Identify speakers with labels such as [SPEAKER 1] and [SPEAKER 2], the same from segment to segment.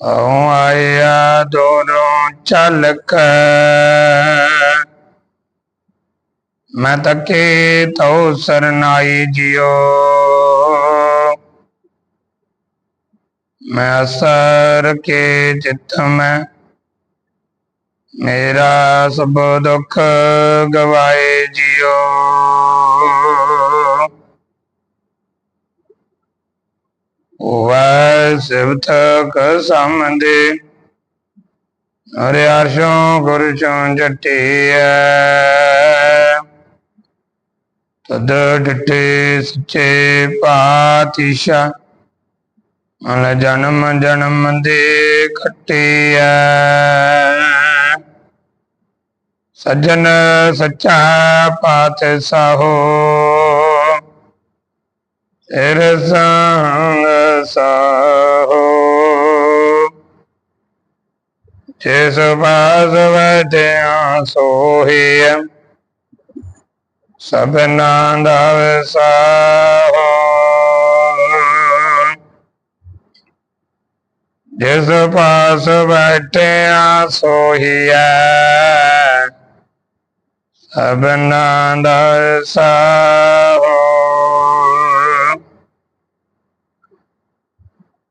[SPEAKER 1] ਹਉ ਆਇਆ ਦੋਨੋਂ ਚੱਲ ਕੇ ਮੈਂ ਤੱਕੇ ਤਉ ਸਰਨਾਈ ਜਿਉ ਮੈਂ ਅਸਰ ਕੇ ਚਿਤ ਮੈਂ ਮੇਰਾ ਸਭ ਦੁੱਖ ਗਵਾਏ ਜਿਉ ਵੈ ਸਿਵਤ ਕ ਸਮਦੇ ਹਰਿ ਅਰਸ਼ੋਂ ਗੁਰ ਚੋਂ ਜਟਿਐ ਤਦ ਡਟੇ ਸੱਚੇ ਪਾਤਸ਼ਾਹ ਮਨ ਜਨਮ ਜਨਮ ਦੇ ਖਟਿਐ ਸੱਜਣ ਸੱਚਾ ਪਾਤ ਸਾਹੋ ਏਰ ਸੰਗ ਸਾਹੋ। ਜਿਸ ਬਾਸ ਵਟਿਆ ਸੋਹੀਐ ਸਭਨਾ ਦਾ ਵਸਾਹੋ ਜਿਸ ਪਾਸ ਬੈਠਿਆ ਸੋਹੀਐ ਸਭਨਾ ਦਾ ਵਸਾਹੋ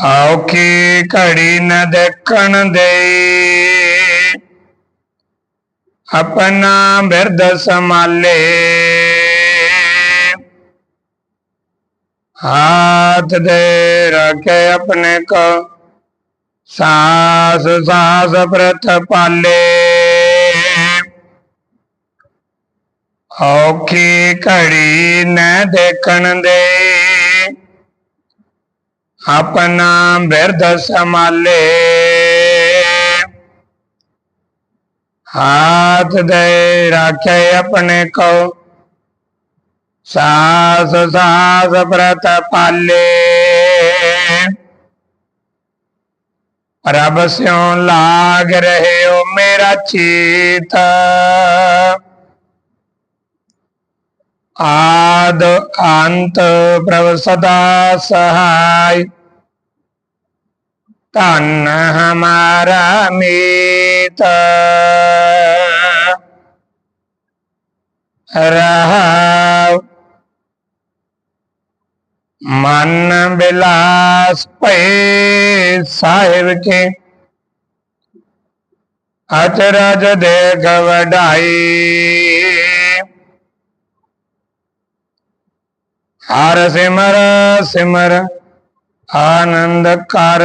[SPEAKER 1] ਔਖੀ ਘੜੀ ਨ ਦੇਖਣ ਦੇ ਆਪਣਾ ਬਿਰਦ ਸੰਭਾਲੇ हाथ दे रखे अपने को सास सास प्रथ पाले ਔਖੀ ਘੜੀ ਨ ਦੇਖਣ ਦੇ अपना वृद्ध संभाले हाथ दे, राखे अपने को। सास सास व्रत पाले। रब स्यों लाग रहे हो मेरा चीता। ਆਦ ਅੰਤ ਪ੍ਰਭ ਸਦਾ ਸਹਾਈ ਧਨ ਹਮਾਰਾ ਮੀਤ। ਰਹਾਉ। ਮਨ ਬਿਲਾਸ ਭਏ ਸਾਹਿਬ ਕੇ। ਅਚਰਜ ਦੇਖ ਵਡਾਈ। ਹਰ ਸਿਮਰ ਸਿਮਰ ਆਨੰਦ ਕਰ।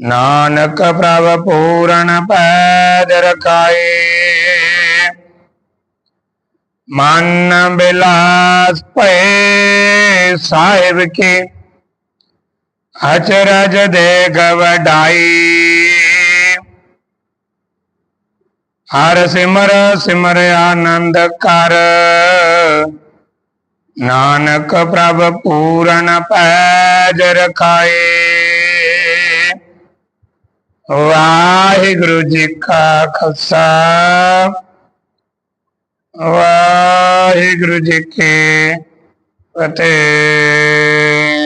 [SPEAKER 1] ਨਾਨਕ ਪ੍ਰਭ ਪੂਰਨ ਪੈਦ ਰਖਾਏ। ਮਨ ਬਿਲਾਸ ਭਏ ਸਾਹਿਬ ਕੇ। ਅਚਰਜ ਦੇਖ ਵਡਾਈ ਹਰ ਸਿਮਰ ਸਿਮਰ ਆਨੰਦ ਕਰ। नानक प्रभ पूरन पैज रखाए। वाहिगुरु जी का खालसा। वाहिगुरु जी के फतेह।